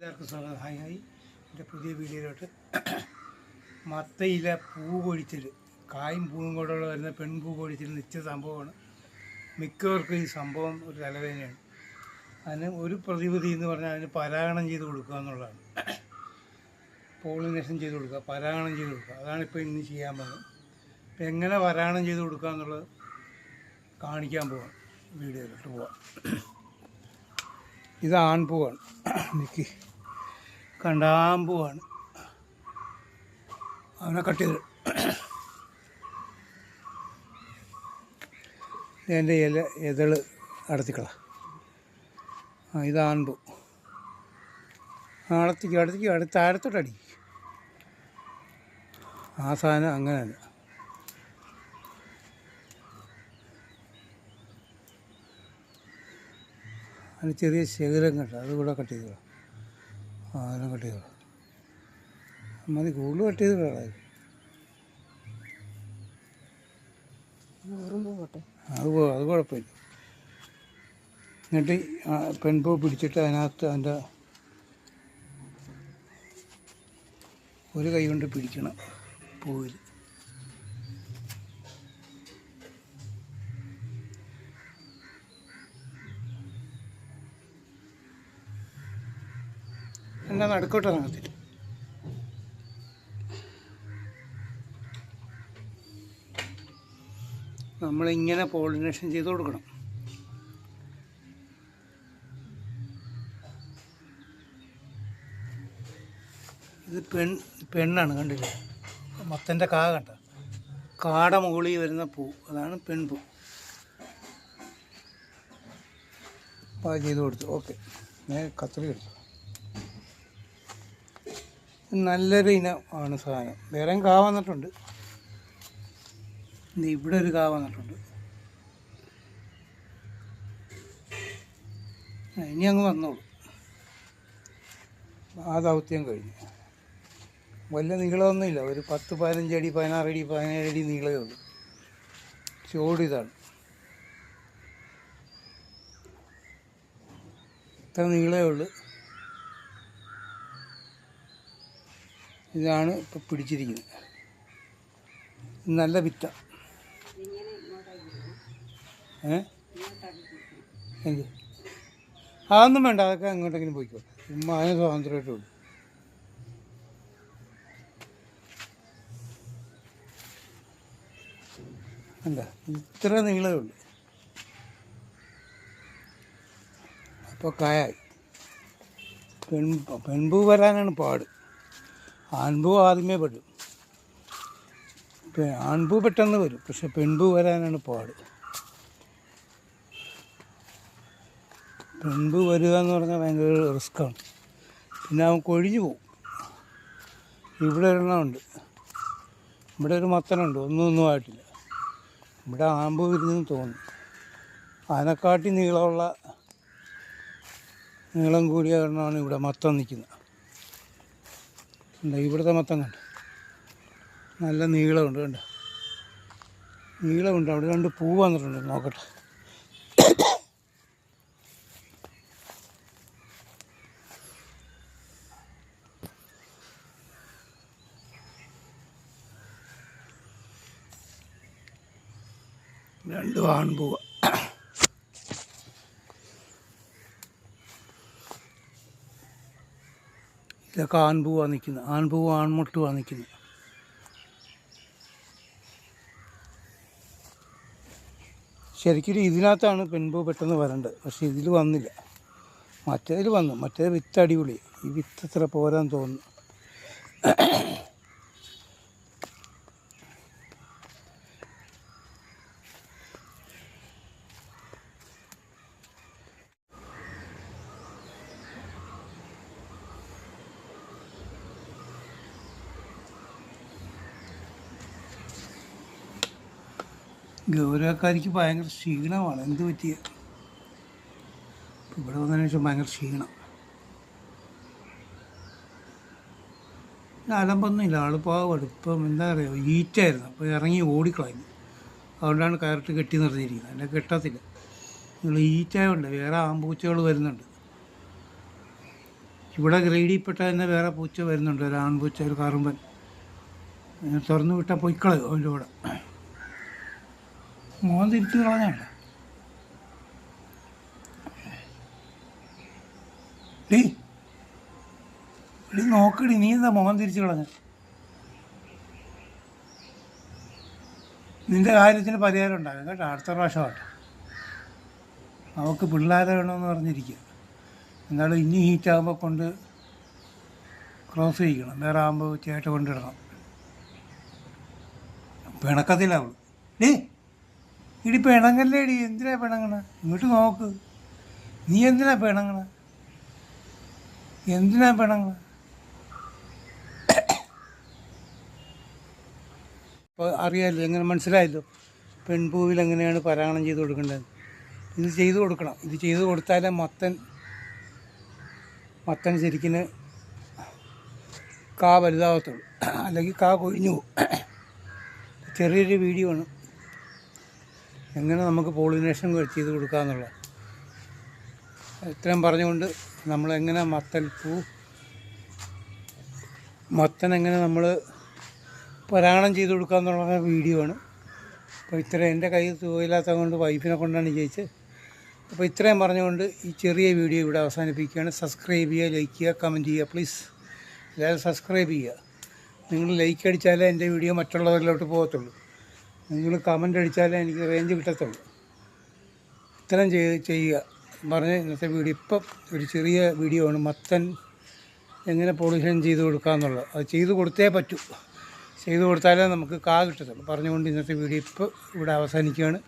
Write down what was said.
എല്ലാവർക്കും സ്വാഗതം. Hi hi. എന്റെ പുതിയ വീഡിയോയിലോട്ട് മത്തയിലെ പൂ പൊഴിച്ചിൽ കായും പൂവും കൂടെയുള്ള വരുന്ന പെൺപൂ പൊഴിച്ചിൽ നിശ്ചിത സംഭവമാണ്. മിക്കവർക്കും ഈ സംഭവം ഒരു തലവേദനയാണ് അതിന് ഒരു പ്രതിവിധി എന്ന് പറഞ്ഞാൽ അതിന് പരാഗണം ചെയ്ത് കൊടുക്കുക എന്നുള്ളതാണ്. പോളിനേഷൻ ചെയ്ത് കൊടുക്കുക പരാഗണം ചെയ്ത് കൊടുക്കുക. അതാണ് ഇപ്പോൾ ഇന്ന് ചെയ്യാൻ പോകുന്നത്. അപ്പം എങ്ങനെ പരാഗണം ചെയ്ത് കൊടുക്കുക എന്നുള്ളത് കാണിക്കാൻ പോവാം. വീഡിയോയിലോട്ട് പോവാം. ഇത് ആൺപൂവാണ്. എനിക്ക് കണ്ട ആമ്പൂവാണ് അവനെ കട്ട് ചെയ്ത് എന്റെ ഇല ഇതൾ അടത്തിക്കള. ആ ഇത് ആൺപൂ. അടത്തിക്കും അടത്തിക്കും അടുത്ത് താഴത്തോട്ടടി. ആ സാധനം അങ്ങനെയല്ല അതിന് ചെറിയ ശകലം കണ്ട അത് കൂടെ കട്ട് ചെയ്തോ ആ അതെല്ലാം കട്ട് ചെയ്തോ മതി കൂടുതൽ കട്ട് ചെയ്ത് വേണം അത് അത് കുഴപ്പമില്ല. എന്നിട്ട് പെൺപൂ പിടിച്ചിട്ട് അതിനകത്ത് അതിന്റെ ഒരു കൈ കൊണ്ട് പിടിക്കണം പൂവിൽ. എന്നാ നടുക്കോട്ട് ഇറങ്ങത്തില്ല നമ്മളിങ്ങനെ പോളിനേഷൻ ചെയ്ത് കൊടുക്കണം. ഇത് പെൺ പെണ്ണാണ് കണ്ടില്ലേ? മത്തന്റെ കാ കണ്ട. കാട മുകളിൽ വരുന്ന പൂ. അതാണ് പെൺപൂ അപ്പോൾ ചെയ്ത് കൊടുത്തു. ഓക്കെ. ഞാൻ കത്തിരി എടുത്തു. നല്ലൊരു ഇനം ആണ് സാധനം. വേറെയും കാ വന്നിട്ടുണ്ട്. ഇവിടെ ഒരു കാ വന്നിട്ടുണ്ട്. ഇനി അങ്ങ് വന്നോളൂ. ആ ദൗത്യം കഴിഞ്ഞു. വലിയ നീളമൊന്നുമില്ല. ഒരു പത്ത് പതിനഞ്ച് അടി പതിനാറ് അടി പതിനേഴ് അടി നീളമേ ഉള്ളൂ. ചോട് ഇതാണ്. ഇത്ര നീളമേ ഉള്ളൂ. ഇതാണ് ഇപ്പം പിടിച്ചിരിക്കുന്നത്. നല്ല വിത്ത. ഏ? അതൊന്നും വേണ്ട അതൊക്കെ അങ്ങോട്ടെങ്കിലും പോയിക്കോട്ടെ ഉമ്മ അതിന് സ്വാതന്ത്ര്യമായിട്ടുള്ളൂ എന്താ? ഇത്ര നീളമേ ഉള്ളൂ. അപ്പോൾ കായായി. പെൺ പെൺപൂ വരാനാണ് പാട്. ആൺപൂ ആദ്യമേ പെടും. ആൺപൂ പെട്ടെന്ന് വരും. പക്ഷെ പെൺപൂ വരാനാണ് പാട്. പെൺപൂ വരിക എന്ന് പറഞ്ഞാൽ ഭയങ്കര റിസ്ക്കാണ്. പിന്നെ അവൻ കൊഴിഞ്ഞു പോവും. ഇവിടെ ഒരെണ്ണമുണ്ട്. ഇവിടെ ഒരു മത്തനുണ്ട്. ഒന്നും ഒന്നും ആയിട്ടില്ല. ഇവിടെ ആമ്പ് വരുന്നെന്ന് തോന്നുന്നു. അതിനെക്കാട്ടി നീളമുള്ള നീളം കൂടിയ ഒരെണ്ണമാണ് ഇവിടെ മത്തം നിൽക്കുന്നത്. എന്താ ഇവിടുത്തെ മൊത്തം കണ്ട? നല്ല നീളമുണ്ട് കണ്ട? നീളമുണ്ട് അവിടെ രണ്ട് പൂ വന്നിട്ടുണ്ട് നോക്കട്ടെ. രണ്ടും ആൺപൂവ ഇതൊക്കെ ആൺപൂവാണ് നിൽക്കുന്നത് ആൺപൂവ് ആൺമുട്ടുവാണ് നിൽക്കുന്നത് ശരിക്കും ഇതിനകത്താണ് പെൺപൂ പെട്ടെന്ന് വരേണ്ടത്. പക്ഷെ ഇതിൽ വന്നില്ല. മറ്റേതിൽ വന്നു. മറ്റേത് വിത്ത് അടിപൊളി. ഈ വിത്ത് അത്ര പോരാൻ തോന്നുന്നു. ഗൗരവക്കാരിക്ക് ഭയങ്കര ക്ഷീണമാണ്. എന്ത് പറ്റിയ? ഇവിടെ വന്നതിന് ശേഷം ഭയങ്കര ക്ഷീണം. അലമ്പൊന്നുമില്ല. ആളിപ്പോൾ ഇപ്പം എന്താ പറയുക ഈറ്റായിരുന്നു. അപ്പോൾ ഇറങ്ങി ഓടിക്കളഞ്ഞു. അതുകൊണ്ടാണ് കയറിട്ട് കെട്ടി നിർത്തിയിരിക്കുന്നത്. എന്നെ കെട്ടത്തില്ല. നിങ്ങൾ ഈറ്റായുണ്ട് വേറെ ആമ്പൂച്ചകൾ വരുന്നുണ്ട്. ഇവിടെ ഗ്രേഡിൽപ്പെട്ട തന്നെ വേറെ പൂച്ച വരുന്നുണ്ട്. ഒരു ആൺപൂച്ച ഒരു കറുമ്പൻ. തുറന്നു വിട്ടാൽ പൊയ്ക്കളയോ അവന്റെ കൂടെ. മോൻ തിരിച്ചു കളഞ്ഞാണ് ഡീ. ഡീ നോക്കടി നീ എന്താ മോഹൻ തിരിച്ചു കളഞ്ഞ? നിന്റെ കാര്യത്തിന് പരിഹാരം ഉണ്ടാകും കേട്ടോ അടുത്ത പ്രാവശ്യം ആട്ടെ അവൾക്ക് പിള്ളേരെ വേണമെന്ന് പറഞ്ഞിരിക്കുക. എന്നാലും ഇനി ഹീറ്റാകുമ്പോൾ കൊണ്ട് ക്രോസ് ചെയ്യിക്കണം. വേറെ ആകുമ്പോൾ ചേട്ട കൊണ്ടിടണം. പിണക്കത്തിലാവൾ ഡേ. ഇടി പിണങ്ങല്ലേ ഇടി എന്തിനാ പിണങ്ങണ? ഇങ്ങോട്ട് നോക്ക്. നീ എന്തിനാ പിണങ്ങണ? എന്തിനാ പിണങ്ങണ? ഇപ്പോൾ അറിയാമല്ലോ എങ്ങനെ മനസ്സിലായല്ലോ? പെൺപൂവിൽ എങ്ങനെയാണ് പരാഗണം ചെയ്ത് കൊടുക്കേണ്ടത്? ഇത് ചെയ്തു കൊടുക്കണം. ഇത് ചെയ്തു കൊടുത്താലേ മത്തൻ മത്തൻ ശരിക്കിന് കാ വലുതാകത്തുള്ളൂ അല്ലെങ്കിൽ കാ കൊഴിഞ്ഞു പോകും. ചെറിയൊരു വീഡിയോ ആണ്. എങ്ങനെ നമുക്ക് പോളിനേഷൻ ചെയ്ത് കൊടുക്കാമെന്നുള്ളത് ഇത്രയും പറഞ്ഞുകൊണ്ട് നമ്മളെങ്ങനെ മത്തൻ പൂ മത്തൻ എങ്ങനെ നമ്മൾ പരാഗണം ചെയ്ത് കൊടുക്കുക എന്നുള്ള വീഡിയോ ആണ്. അപ്പോൾ ഇത്രയും എന്റെ കയ്യിൽ സുഖമില്ലാത്തത് കൊണ്ട് വൈഫിനെ കൊണ്ടാണ് ജയിച്ചത് അപ്പോൾ ഇത്രയും പറഞ്ഞുകൊണ്ട് ഈ ചെറിയ വീഡിയോ ഇവിടെ അവസാനിപ്പിക്കുകയാണ്. സബ്സ്ക്രൈബ് ചെയ്യുക ലൈക്ക് ചെയ്യുക കമന്റ് ചെയ്യുക പ്ലീസ് എല്ലാവരും സബ്സ്ക്രൈബ് ചെയ്യുക. നിങ്ങൾ ലൈക്ക് അടിച്ചാലേ എന്റെ വീഡിയോ മറ്റുള്ളവരിലോട്ട് പോകത്തുള്ളൂ. നിങ്ങൾ കമന്റ് അടിച്ചാലേ എനിക്ക് റേഞ്ച് കിട്ടത്തുള്ളൂ. ഇത്രയും ചെയ്ത് ചെയ്യുക പറഞ്ഞ് ഇന്നത്തെ വീഡിയോ. ഇപ്പം ഒരു ചെറിയ വീഡിയോ ആണ്. മത്തൻ എങ്ങനെ പൊളിഷൻ ചെയ്ത് കൊടുക്കാമെന്നുള്ളത് അത് ചെയ്ത് കൊടുത്തേ പറ്റൂ. ചെയ്ത് കൊടുത്താലേ നമുക്ക് കാ കിട്ടത്തുള്ളൂ. പറഞ്ഞുകൊണ്ട് ഇന്നത്തെ വീഡിയോ ഇപ്പോൾ ഇവിടെ അവസാനിക്കുകയാണ്.